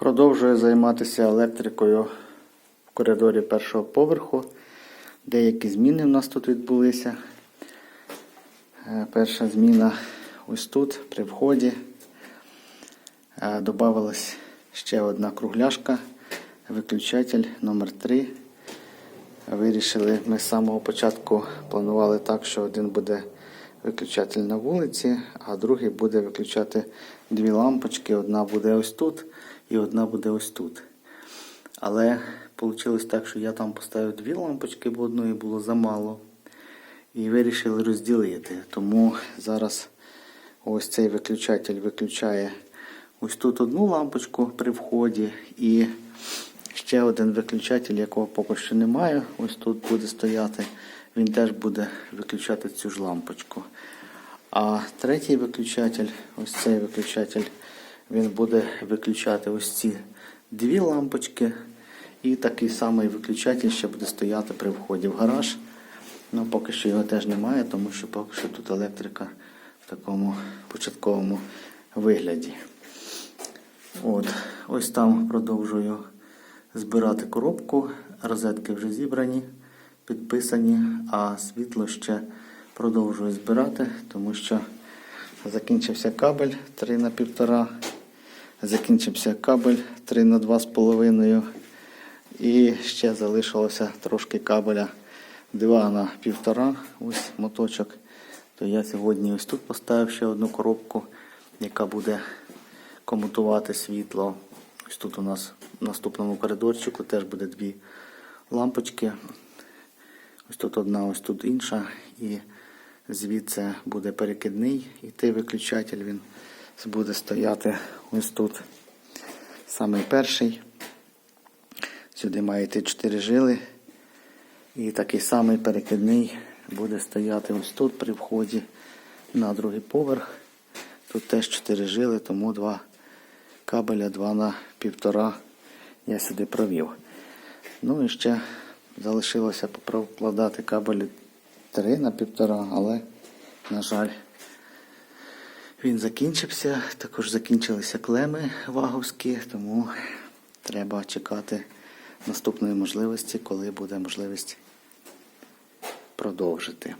Продовжую займатися електрикою в коридорі першого поверху. Деякі зміни в нас тут відбулися. Е, Перша зміна ось тут, при вході. Е, Добавилась ще одна кругляшка, виключатель номер 3 Вирішили, ми з самого початку планували так, що один буде виключатель на вулиці, а другий буде виключати дві лампочки. Одна буде ось тут і одна буде ось тут. Але вийшло так, що я там поставив дві лампочки, бо одної було замало. І вирішили розділити. Тому зараз ось цей виключатель виключає ось тут одну лампочку при вході і ще один виключатель, якого поки що немає. Ось тут буде стояти. Він теж буде виключати цю ж лампочку. А третій виключатель, ось цей виключатель, він буде виключати ось ці дві лампочки. І такий самий виключатель ще буде стояти при вході в гараж. Ну, поки що його теж немає, тому що поки що тут електрика в такому початковому вигляді. От, ось там продовжую збирати коробку. Розетки вже зібрані, підписані, а світло ще продовжую збирати, тому що закінчився кабель 3 на 1,5, закінчився кабель 3 на 2,5 і ще залишилося трошки кабеля 2 на 1,5, ось моточок. То я сьогодні ось тут поставив ще одну коробку, яка буде комутувати світло. Ось тут у нас в наступному коридорчику теж буде дві лампочки. Ось тут одна, ось тут інша. І звідси буде перекидний іти виключатель. Він буде стояти ось тут. Самий перший. Сюди має йти 4 жили. І такий самий перекидний буде стояти ось тут при вході на другий поверх. Тут теж 4 жили, тому два кабеля 2 на 1,5 я сюди провів. Ну і ще залишилося покладати кабелі 3 на 1,5, але, на жаль, він закінчився. Також закінчилися клеми ваговські, тому треба чекати наступної можливості, коли буде можливість продовжити.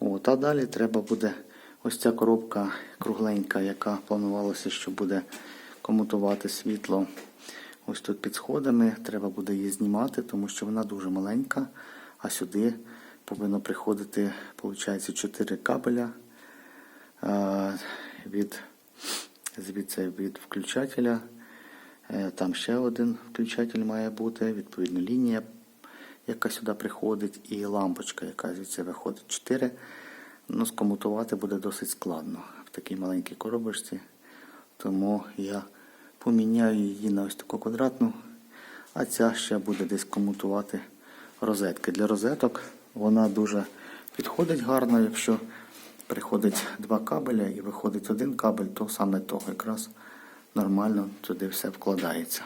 От, а далі треба буде ось ця коробка кругленька, яка планувалося, що буде комутувати світло ось тут під сходами. Треба буде її знімати, тому що вона дуже маленька, а сюди повинно приходити, виходить, 4 кабеля е, від, звідси від включателя. Е, Там ще один включатель має бути, відповідно лінія, яка сюди приходить, і лампочка, яка звідси виходить 4. Ну, скомутувати буде досить складно в такій маленькій коробочці. Тому я поміняю її на ось таку квадратну, а ця ще буде десь комутувати розетки. Для розеток вона дуже підходить гарно, якщо приходить два кабеля і виходить один кабель, то саме того якраз нормально туди все вкладається.